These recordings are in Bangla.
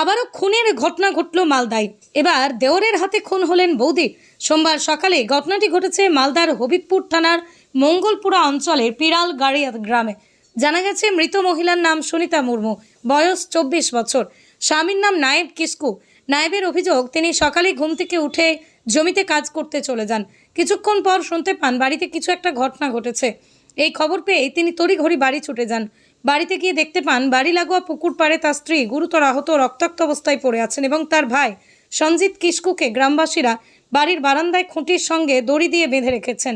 আবারও খুনের ঘটনা ঘটল মালদায়। এবার দেওরের হাতে খুন হলেন বৌদি। সোমবার সকালে ঘটনাটি ঘটেছে মালদার হবিবপুর থানার মঙ্গলপুরা অঞ্চলের পিরাল গাড়িয়া গ্রামে। জানা গেছে, মৃত মহিলার নাম সুনিতা মুর্মু। বয়স চব্বিশ বছর। স্বামীর নাম নায়েব কিস্কু নায়েবের অভিযোগ, তিনি সকালে ঘুম থেকে উঠে জমিতে কাজ করতে চলে যান। কিছুক্ষণ পর শুনতে পান, বাড়িতে কিছু একটা ঘটনা ঘটেছে। এই খবর পেয়ে তিনি তড়িঘড়ি বাড়ি ছুটে যান। বাড়িতে গিয়ে দেখতে পান, বাড়ি লাগোয়া পুকুর পাড়ে তার স্ত্রী গুরুতর আহত রক্তাক্ত অবস্থায় পড়ে আছেন এবং তার ভাই সঞ্জিত কিস্কুকে গ্রামবাসীরা বাড়ির বারান্দায় খুঁটির সঙ্গে দড়ি দিয়ে বেঁধে রেখেছেন।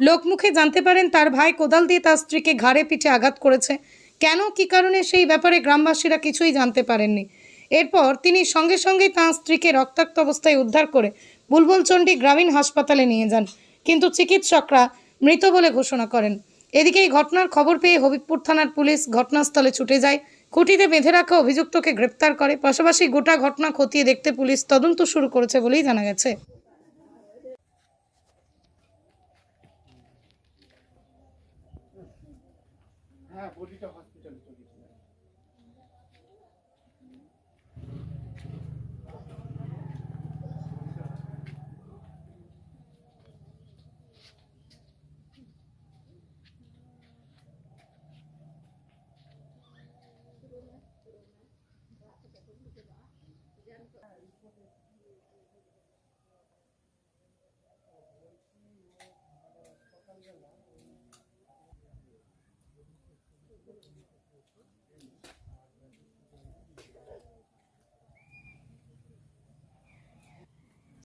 লোকমুখে জানতে পারেন, তার ভাই কোদাল দিয়ে তার স্ত্রীকে ঘাড়ে পিঠে আঘাত করেছে। কেন, কি কারণে সেই ব্যাপারে গ্রামবাসীরা কিছুই জানতে পারেননি। এরপর তিনি সঙ্গে সঙ্গেই তাঁর স্ত্রীকে রক্তাক্ত অবস্থায় উদ্ধার করে বুলবুলচণ্ডী গ্রামীণ হাসপাতালে নিয়ে যান। কিন্তু চিকিৎসকরা মৃত বলে ঘোষণা করেন। এদিকে এই ঘটনার খবর পেয়ে হবিবপুর থানার পুলিশ ঘটনাস্থলে ছুটে যায়। খুঁটিতে বেঁধে রাখা অভিযুক্তকে গ্রেপ্তার করে। পাশাপাশি গোটা ঘটনা খতিয়ে দেখতে পুলিশ তদন্ত শুরু করেছে বলেই জানা গেছে। হ্যাঁ বডিটা হসপিটালে চলে গেছে 不是这个啊，人家那个。